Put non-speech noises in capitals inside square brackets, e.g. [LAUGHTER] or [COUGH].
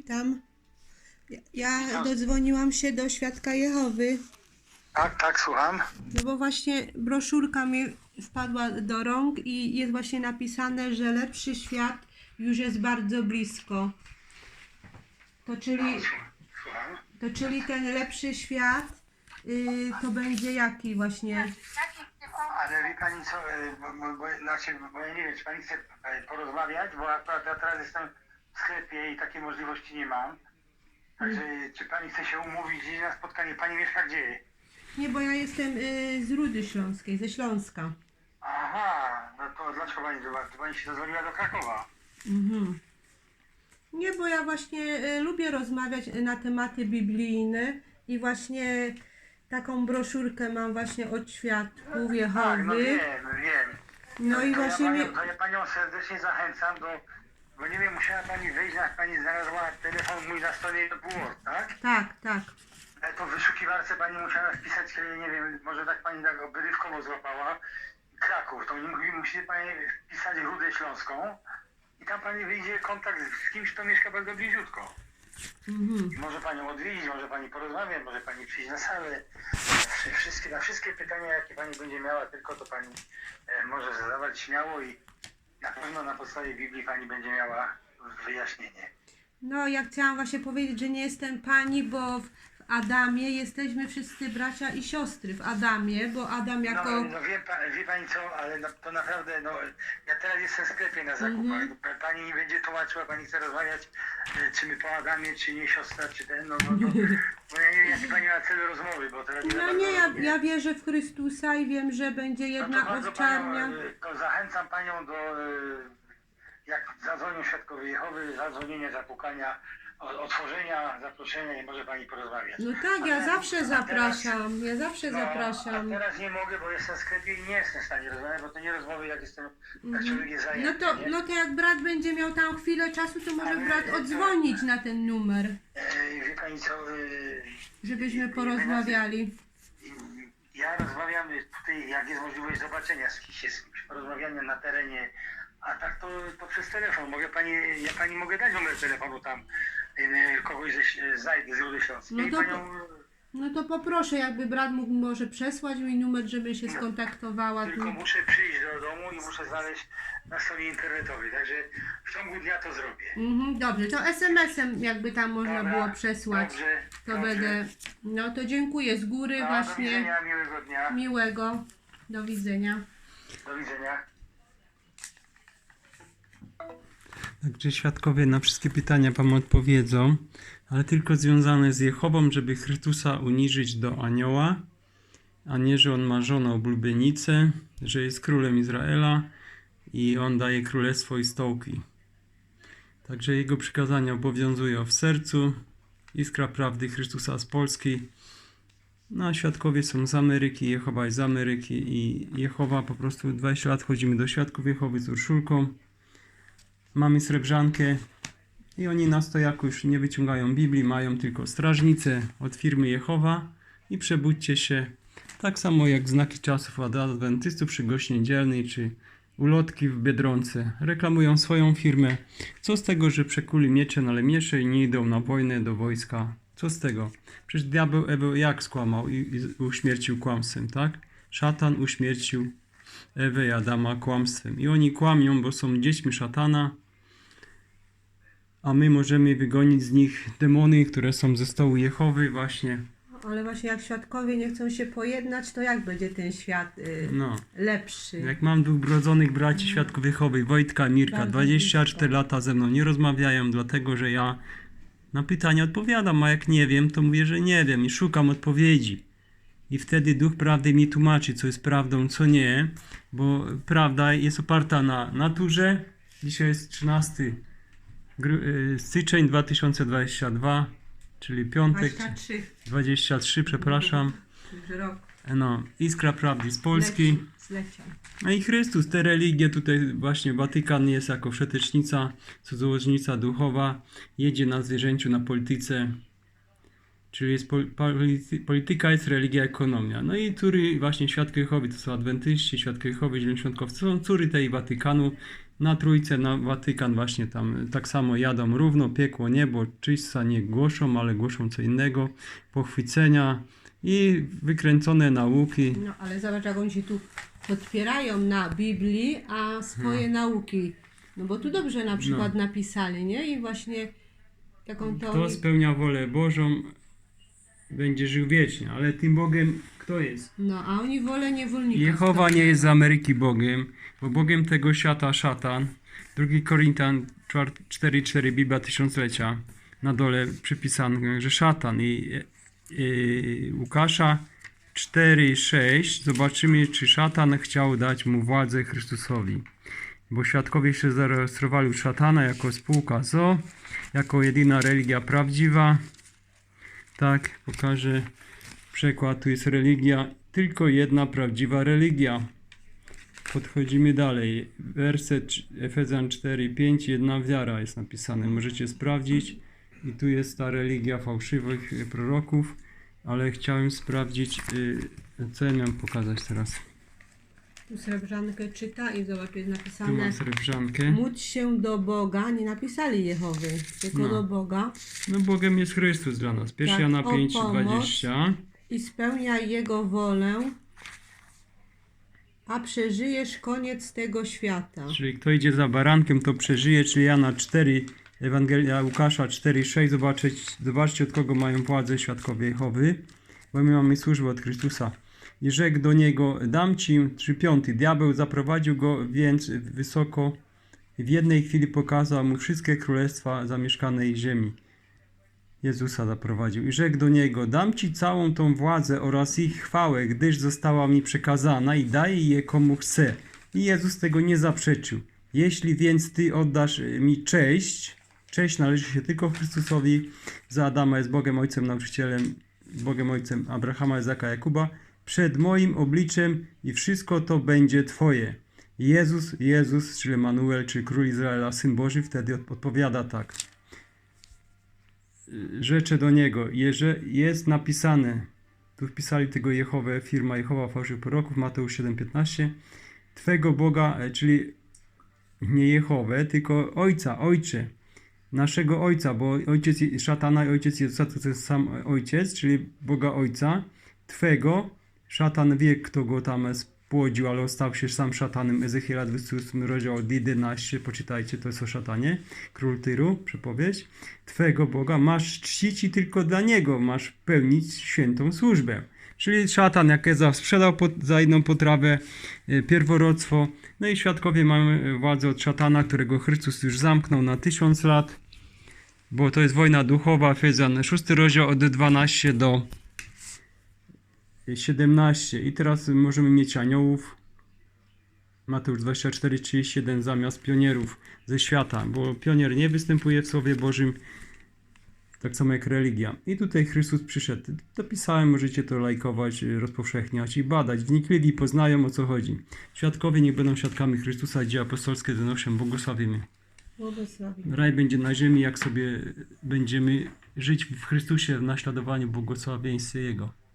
Witam. Ja- Ja dodzwoniłam się do Świadka Jehowy, Tak, tak, słucham. no bo właśnie broszurka mi wpadła do rąk i jest właśnie napisane, że lepszy świat już jest bardzo blisko. To czyli, Słucham. to czyli ten lepszy świat y, to będzie jaki właśnie? Ale wie pani co, e, bo, bo, bo, znaczy, bo ja nie wiem, czy pani chce e, porozmawiać, bo akurat ja teraz jestem sklepie i takiej możliwości nie mam. Także czy pani chce się umówić gdzieś na spotkanie? Pani mieszka gdzie? Nie, bo ja jestem y, z Rudy Śląskiej, ze Śląska. Aha, no to dlaczego pani, to pani się zadzwoniła do Krakowa? Mhm. Nie, bo ja właśnie y, lubię rozmawiać na tematy biblijne i właśnie taką broszurkę mam właśnie od świadków Tak, no Jehowy. wiem, wiem. No i właśnie ja mnie... panią, to ja panią serdecznie zachęcam do, bo nie wiem, musiała pani wyjść, jak pani znalazła telefon mój na stronie Word, tak? Tak, tak. Ale to w wyszukiwarce pani musiała wpisać, e, nie wiem, może tak pani tak obrywkowo złapała, Kraków, to nie musi, pani wpisać Rudę Śląską i tam pani wyjdzie kontakt z kimś, kto mieszka bardzo bliziutko. Mhm. I może panią odwiedzić, może pani porozmawiać, może pani przyjść na salę. Wszy- Wszystkie, na wszystkie pytania, jakie pani będzie miała, tylko to pani e, może zadawać śmiało i na pewno na podstawie Biblii pani będzie miała wyjaśnienie. No, ja chciałam właśnie powiedzieć, że nie jestem pani, bo Adamie jesteśmy wszyscy bracia i siostry w Adamie, bo Adam jako... No, no wie, pa, wie pani co, ale no, to naprawdę, no, ja teraz jestem w sklepie na zakupach. Mhm. Pa- Pani nie będzie tłumaczyła, pani chce rozmawiać, e, czy my po Adamie, czy nie siostra, czy ten, no, no to, [LAUGHS] bo ja nie wiem, jaki pani ma cel rozmowy, bo teraz No nie, ja, ja wierzę w Chrystusa i wiem, że będzie No jedna to bardzo owczarnia. panią, e, to zachęcam panią do, e, jak zadzwonią świadkowie Jehowy, zadzwonienia, zapukania, o- otworzenia, zaproszenia i może pani porozmawiać. No tak, ja zawsze zapraszam, ja zawsze No, zapraszam. A teraz nie mogę, bo jestem w sklepie i nie jestem w stanie rozmawiać, bo to nie rozmowy, jak jestem, jak Mhm. człowiek jest No zajęty. to, nie? no to jak brat będzie miał tam chwilę czasu, to może brat odzwonić na ten numer, E, wie pani co, e, żebyśmy porozmawiali. ja rozmawiam tutaj, jak jest możliwość zobaczenia z kimś, z kimś, porozmawiania na terenie, a tak to poprzez telefon. Mogę pani, ja pani mogę dać numer telefonu tam, e, kogoś ze, znajdę z Rudy Śląskiej. No to panią, No to poproszę, jakby brat mógł może przesłać mi numer, żebym się skontaktowała. Tu. tylko muszę przyjść do domu i muszę znaleźć na stronie internetowej, także w ciągu dnia to zrobię. Mhm, dobrze, to SMS-em jakby tam można Dobra, było przesłać. Dobrze, To dobrze. będę. No to dziękuję z góry No, Do właśnie. widzenia, miłego dnia. Miłego. Do widzenia. Do widzenia. Także świadkowie na wszystkie pytania Wam odpowiedzą, ale tylko związane z Jehową, żeby Chrystusa uniżyć do anioła, a nie, że on ma żonę oblubienicę, że jest królem Izraela i on daje królestwo i stołki. Także jego przykazania obowiązują w sercu, iskra prawdy Chrystusa z Polski. No, a świadkowie są z Ameryki, Jehowa jest z Ameryki i Jehowa po prostu 20 lat chodzimy do świadków Jehowy z Urszulką mamy srebrzankę i oni na stojaku już nie wyciągają Biblii, mają tylko strażnicę od firmy Jehowa i przebudźcie się. Tak samo jak znaki czasów adwentystów przy gości niedzielnej czy ulotki w Biedronce. Reklamują swoją firmę. Co z tego, że przekuli miecze na lemiesze i nie idą na wojnę do wojska? Co z tego? Przecież diabeł Ewę jak skłamał i, i uśmiercił kłamstwem, tak? Szatan uśmiercił Ewę i Adama kłamstwem. I oni kłamią, bo są dziećmi szatana, a my możemy wygonić z nich demony, które są ze stołu Jehowy właśnie. Ale właśnie jak świadkowie nie chcą się pojednać, to jak będzie ten świat y, No, lepszy? jak mam dwóch brodzonych braci świadków Jehowy, Wojtka Mirka, Bardzo 24 lata ze mną nie rozmawiają, dlatego że ja na pytania odpowiadam, a jak nie wiem, to mówię, że nie wiem i szukam odpowiedzi. I wtedy Duch Prawdy mi tłumaczy, co jest prawdą, co nie, bo prawda jest oparta na naturze. Dzisiaj jest 13 gru- y, styczeń 2022, czyli piątek. 23 23, przepraszam. rok. No, Iskra Prawdy z Polski. Zleciał. No i Chrystus, te religie, tutaj właśnie Watykan jest jako wszetecznica, cudzołożnica duchowa, jedzie na zwierzęciu, na polityce. Czyli jest pol- polity- polityka, jest religia, ekonomia. No i córy właśnie Świadkowie Jehowy, to są adwentyści, Świadkowie Jehowy, Zielonoświątkowcy, są córy tej Watykanu. Na trójce, na Watykan właśnie tam tak samo jadą równo, piekło, niebo, czyśca nie głoszą, ale głoszą co innego, pochwycenia i wykręcone nauki. No ale zobacz, jak oni się tu podpierają na Biblii, a swoje nauki. No bo tu dobrze na przykład napisali, nie? I właśnie taką Kto teorię. spełnia wolę Bożą, będzie żył wiecznie, ale tym Bogiem kto jest? No, a oni wolę niewolnika. Jehowa nie jest z Ameryki Bogiem, bo Bogiem tego świata szatan. 2 Koryntian 4,4 Biblia Tysiąclecia na dole przypisane, że szatan i e, Łukasza 4,6 zobaczymy, czy szatan chciał dać mu władzę Chrystusowi. Bo świadkowie się zarejestrowali u szatana jako spółka ZO, jako jedyna religia prawdziwa. Tak, pokażę przekład. Tu jest religia, tylko jedna prawdziwa religia. Podchodzimy dalej. Werset Efezjan 4:5, jedna wiara jest napisane. Możecie sprawdzić. I tu jest ta religia fałszywych y, proroków, ale chciałem sprawdzić, y, co ja miałem pokazać teraz. Tu srebrzankę czyta i zobacz, jest Tu napisane mam srebrzankę. módl się do Boga, nie napisali Jehowy, tylko No. do Boga No Bogiem jest Chrystus dla nas. 1 Tak, Jana o 5:20. i spełnia Jego wolę, a przeżyjesz koniec tego świata. Czyli kto idzie za barankiem, to przeżyje, czyli Jana 4, Ewangelia Łukasza 4,6. Zobaczyć, zobaczcie, od kogo mają władzę świadkowie Jehowy, bo my mamy służbę od Chrystusa. I rzekł do niego, dam ci, czy piąty, diabeł zaprowadził go więc wysoko w jednej chwili pokazał mu wszystkie królestwa zamieszkanej ziemi. Jezusa zaprowadził i rzekł do niego, dam ci całą tą władzę oraz ich chwałę, gdyż została mi przekazana i daję je komu chcę. I Jezus tego nie zaprzeczył. Jeśli więc ty oddasz mi cześć, cześć należy się tylko Chrystusowi, za Adama jest Bogiem Ojcem, nauczycielem, Bogiem Ojcem Abrahama, Izaka, Jakuba, przed moim obliczem i wszystko to będzie Twoje. Jezus, Jezus, czyli Emanuel, czy Król Izraela, Syn Boży, wtedy od- odpowiada tak. Rzeczę do Niego, jeże jest napisane, tu wpisali tego Jehowę, firma Jehowa fałszywych proroków, Mateusz 7,15, Twego Boga, e, czyli nie Jehowę, tylko Ojca, Ojcze, naszego Ojca, bo Ojciec szatana i Ojciec Jezusa to jest sam Ojciec, czyli Boga Ojca, Twego, szatan wie, kto go tam spłodził, ale stał się sam szatanem, Ezechiela 28 rozdział od 11, poczytajcie, to jest o szatanie, król Tyru, przepowiedź, Twego Boga, masz czcić i tylko dla Niego masz pełnić świętą służbę. Czyli szatan, jak Eza sprzedał pot, za jedną potrawę e, pierworództwo, no i świadkowie e, władzę od szatana, którego Chrystus już zamknął na tysiąc lat, bo to jest wojna duchowa, Efezjan 6 rozdział od 12 do 17 i teraz możemy mieć aniołów, Mateusz 24, 31 zamiast pionierów ze świata, bo pionier nie występuje w Słowie Bożym, tak samo jak religia. I tutaj Chrystus przyszedł. Dopisałem, możecie to lajkować, rozpowszechniać i badać. Wnikliwi poznają o co chodzi. Świadkowie niech będą świadkami Chrystusa, dzieje apostolskie donoszą, błogosławimy. Błogosławi. Raj będzie na ziemi, jak sobie będziemy żyć w Chrystusie w naśladowaniu błogosławieństwie Jego.